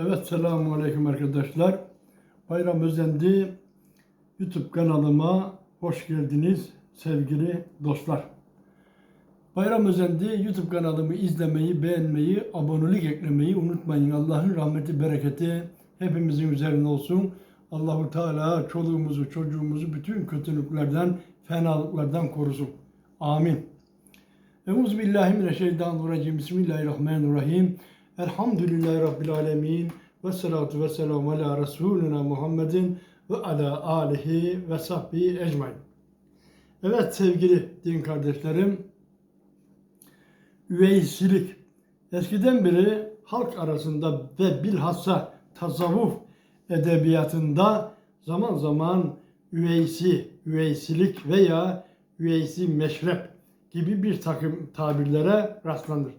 Evet selamun aleyküm arkadaşlar. Bayram Özendi YouTube kanalıma hoş geldiniz sevgili dostlar. Bayram Özendi YouTube kanalımı izlemeyi, beğenmeyi, abonelik eklemeyi unutmayın. Allah'ın rahmeti, bereketi hepimizin üzerine olsun. Allahu Teala çoluğumuzu, çocuğumuzu bütün kötülüklerden, fenalıklardan korusun. Amin. Euzu billahi mineşşeytanirracim. Bismillahirrahmanirrahim. Elhamdülillahi rabbil alamin. Ve salatu ve selamu ala Resulina Muhammedin ve ala alihi ve sahbihi ecmaîn. Evet sevgili din kardeşlerim, üveysilik eskiden beri halk arasında ve bilhassa tasavvuf edebiyatında zaman zaman üveysi, üveysilik veya üveysi meşrep gibi bir takım tabirlere rastlanır.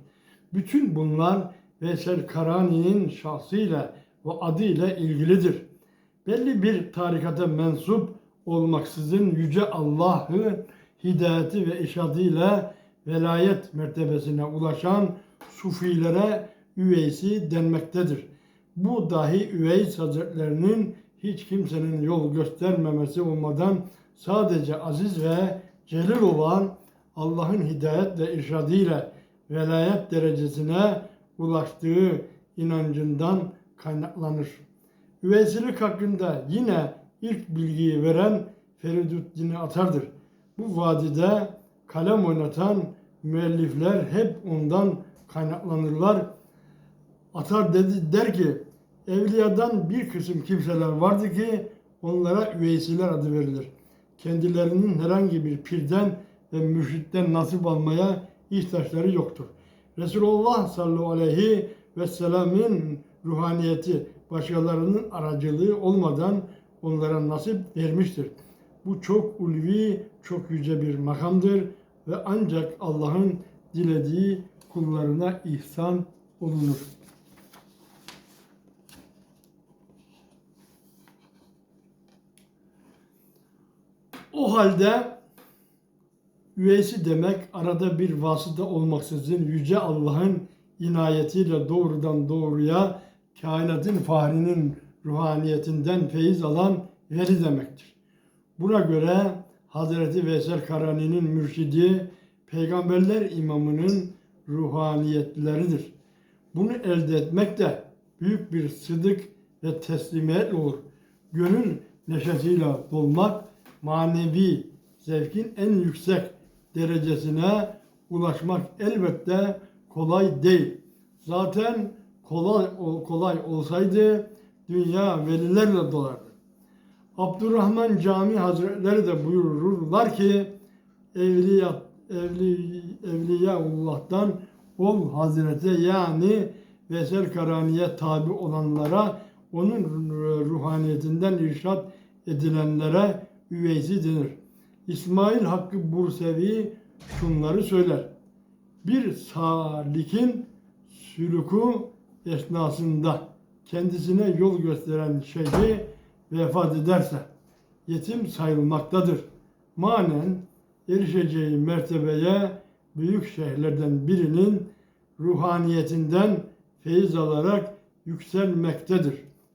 Bütün bunlar Veysel Karani'nin şahsıyla ve adıyla ilgilidir. Belli bir tarikata mensup olmaksızın Yüce Allah'ı hidayeti ve işadıyla velayet mertebesine ulaşan sufilere üveysi denmektedir. Bu dahi üveys hazretlerinin hiç kimsenin yol göstermemesi olmadan sadece aziz ve celil olan Allah'ın hidayet ve irşadıyla velayet derecesine ulaştığı inancından kaynaklanır. Üveysilik hakkında yine ilk bilgiyi veren Feridüddin Atar'dır. Bu vadide kalem oynatan müellifler hep ondan kaynaklanırlar. Atar dedi der ki evliyadan bir kısım kimseler vardı ki onlara üveysiler adı verilir. Kendilerinin herhangi bir pirden ve mürşitten nasip almaya ihtiyaçları yoktur. Resulullah sallallahu aleyhi ve sellemin ruhaniyeti başkalarının aracılığı olmadan onlara nasip vermiştir. Bu çok ulvi, çok yüce bir makamdır ve ancak Allah'ın dilediği kullarına ihsan olunur. O halde üyesi demek arada bir vasıta olmaksızın Yüce Allah'ın inayetiyle doğrudan doğruya kainatın fahrinin ruhaniyetinden feyiz alan veli demektir. Buna göre Hazreti Veysel Karani'nin mürşidi, peygamberler imamının ruhaniyetleridir. Bunu elde etmek de büyük bir sıdık ve teslimiyet olur. Gönül neşesiyle dolmak, manevi zevkin en yüksek derecesine ulaşmak elbette kolay değil. Zaten kolay kolay olsaydı dünya velilerle dolardı. Abdurrahman Cami Hazretleri de buyururlar ki evliya evli evliyaullah'tan ol hazrete yani Vesel Karani'ye tabi olanlara onun ruhaniyetinden irşat edilenlere üveysi denir. İsmail Hakkı Bursevi şunları söyler. Bir salikin sülükü esnasında kendisine yol gösteren şeyhi vefat ederse yetim sayılmaktadır. Manen erişeceği mertebeye büyük şehirlerden birinin ruhaniyetinden feyiz alarak yükselmektedir.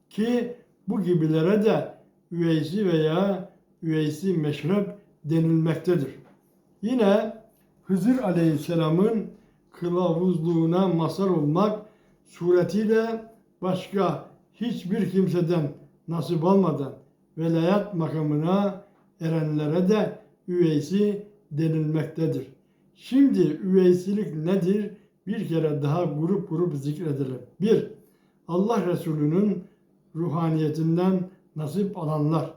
Ki bu gibilere de üveysi veya üveysi meşrep denilmektedir. Yine Hızır Aleyhisselam'ın kılavuzluğuna mazhar olmak suretiyle başka hiçbir kimseden nasip almadan velayet makamına erenlere de üveysi denilmektedir. Şimdi üveysilik nedir? Bir kere daha grup grup zikredelim. Bir, Allah Resulü'nün ruhaniyetinden nasip alanlar.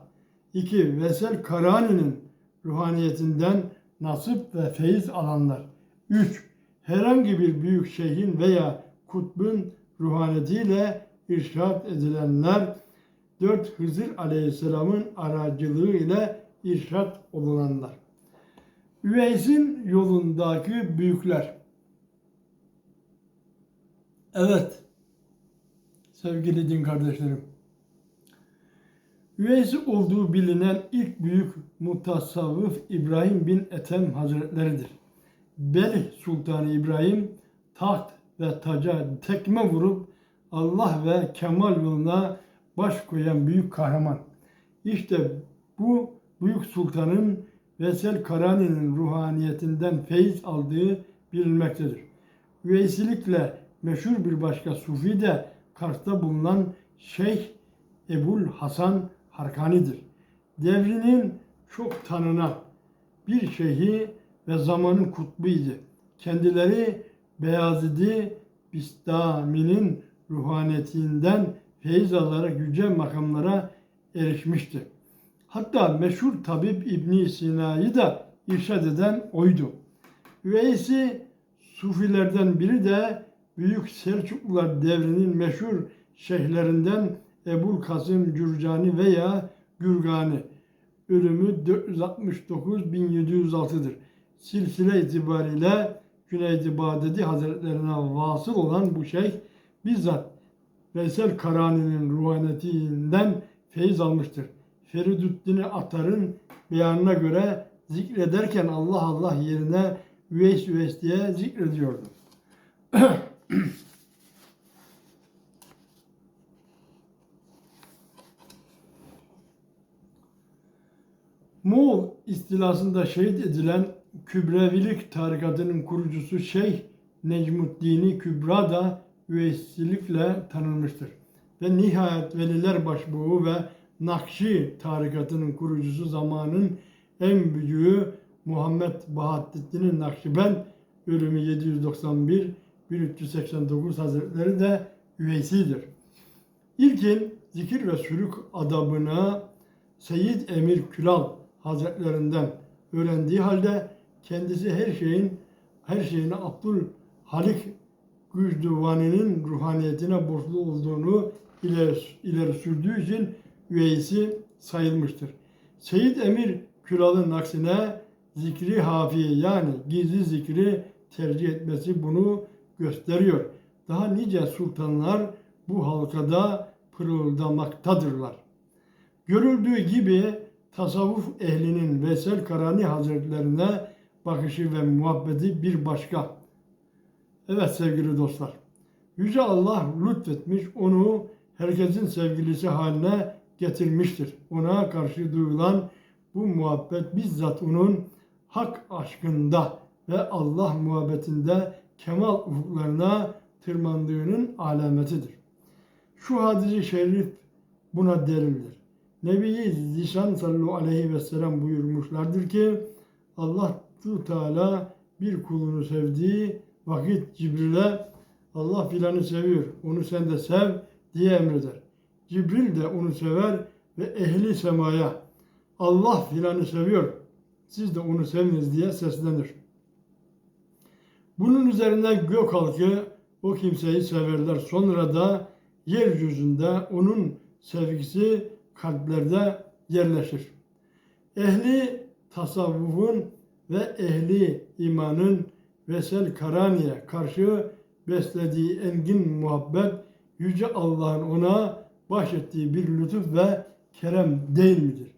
İki, Vesel Karani'nin ruhaniyetinden nasip ve feyiz alanlar. Üç, herhangi bir büyük şeyhin veya kutbun ruhaniyetiyle irşat edilenler. Dört, Hızır Aleyhisselam'ın aracılığı ile irşat olunanlar. Üveys'in yolundaki büyükler. Evet, sevgili din kardeşlerim. Üveysi olduğu bilinen ilk büyük mutasavvıf İbrahim bin Ethem Hazretleridir. Belih Sultanı İbrahim taht ve taca tekme vurup Allah ve kemal yoluna baş koyan büyük kahraman. İşte bu büyük sultanın Vesel Karani'nin ruhaniyetinden feyiz aldığı bilinmektedir. Üveysilikle meşhur bir başka sufi de Kars'ta bulunan Şeyh Ebul Hasan Harkani'dir. Devrinin çok tanınan bir şeyhi ve zamanın kutbuydu. Kendileri Beyazidi Bistami'nin ruhaniyetinden feyiz alarak yüce makamlara erişmişti. Hatta meşhur tabip İbn Sina'yı da irşad eden oydu. Üveysi Sufilerden biri de Büyük Selçuklular devrinin meşhur şeyhlerinden Ebul Kasım Cürcani veya Gürgani. Ölümü 469-1706'dır. Silsile itibariyle Cüneyd-i Hazretlerine vasıl olan bu şeyh bizzat Veysel Karani'nin ruhaniyetinden feyiz almıştır. Feridüddin Atar'ın beyanına göre zikrederken Allah Allah yerine üveys üveys diye zikrediyordu. Moğol istilasında şehit edilen Kübrevilik tarikatının kurucusu Şeyh Necmuddin Kübra da üveysilikle tanınmıştır. Ve nihayet Veliler Başbuğu ve Nakşi tarikatının kurucusu zamanın en büyüğü Muhammed Bahattin Nakşibend ölümü 791 1389 Hazretleri de üveysidir. İlkin zikir ve sülük adabına Seyyid Emir Külal Hazretlerinden öğrendiği halde kendisi her şeyin her şeyini Abdül Halik Güzdüvani'nin ruhaniyetine borçlu olduğunu ileri, ileri sürdüğü için üyesi sayılmıştır. Seyyid Emir Külal'ın aksine zikri hafi yani gizli zikri tercih etmesi bunu gösteriyor. Daha nice sultanlar bu halkada pırıldamaktadırlar. Görüldüğü gibi tasavvuf ehlinin Vesel Karani Hazretlerine bakışı ve muhabbeti bir başka. Evet sevgili dostlar. Yüce Allah lütfetmiş, onu herkesin sevgilisi haline getirmiştir. Ona karşı duyulan bu muhabbet bizzat onun hak aşkında ve Allah muhabbetinde kemal ufuklarına tırmandığının alametidir. Şu hadisi şerif buna delildir. Nebi Zişan sallallahu aleyhi ve sellem buyurmuşlardır ki Allah Teala bir kulunu sevdiği vakit Cibril'e Allah filanı seviyor, onu sen de sev diye emreder. Cibril de onu sever ve ehli semaya Allah filanı seviyor, siz de onu seviniz diye seslenir. Bunun üzerine gök halkı o kimseyi severler. Sonra da yeryüzünde onun sevgisi kalplerde yerleşir. Ehli tasavvufun ve ehli imanın Vesel Karani'ye karşı beslediği engin muhabbet Yüce Allah'ın ona bahşettiği bir lütuf ve kerem değil midir?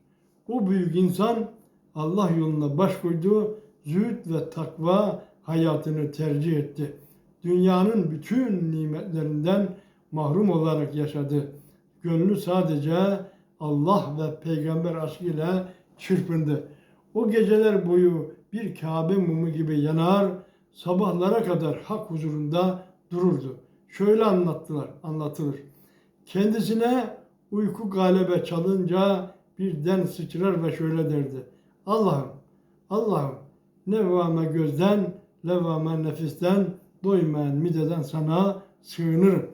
O büyük insan Allah yoluna baş koydu, zühd ve takva hayatını tercih etti. Dünyanın bütün nimetlerinden mahrum olarak yaşadı. Gönlü sadece Allah ve peygamber aşkıyla çırpındı. O geceler boyu bir Kabe mumu gibi yanar, sabahlara kadar hak huzurunda dururdu. Şöyle anlattılar, anlatılır. Kendisine uyku galebe çalınca birden sıçrar ve şöyle derdi. Allah'ım, Allah'ım nevame gözden, levame nefisten, doymayan mideden sana sığınırım.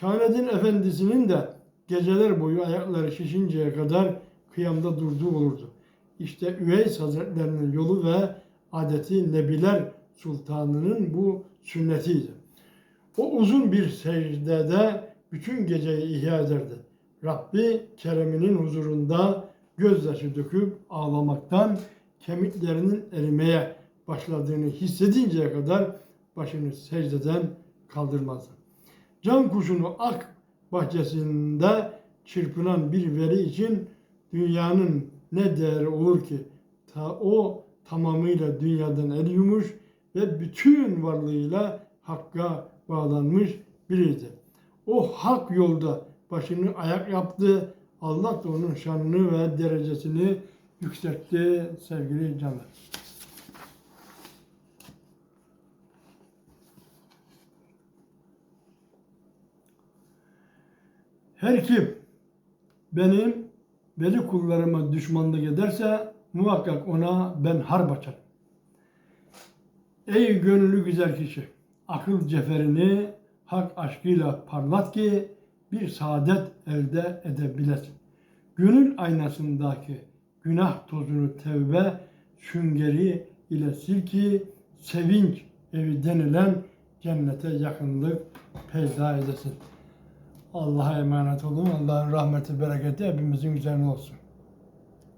Kainatın efendisinin de geceler boyu ayakları şişinceye kadar kıyamda durduğu olurdu. İşte Üveys Hazretlerinin yolu ve adeti Nebiler Sultanı'nın bu sünnetiydi. O uzun bir secdede bütün geceyi ihya ederdi. Rabbi Kerem'inin huzurunda gözyaşı döküp ağlamaktan kemiklerinin erimeye başladığını hissedinceye kadar başını secdeden kaldırmazdı. Can kuşunu ak bahçesinde çırpınan bir veri için dünyanın ne değeri olur ki? Ta o tamamıyla dünyadan el yumuş ve bütün varlığıyla Hakk'a bağlanmış biriydi. o hak yolda başını ayak yaptı. Allah da onun şanını ve derecesini yükseltti sevgili canlar. Her kim benim veli kullarıma düşmanlık ederse muhakkak ona ben harp açarım. Ey gönlü güzel kişi, akıl ceferini hak aşkıyla parlat ki bir saadet elde edebilesin. Gönül aynasındaki günah tozunu tevbe süngeri ile sil ki sevinç evi denilen cennete yakınlık peyda edesin. Allah'a emanet olun. Allah'ın rahmeti, bereketi hepimizin üzerine olsun.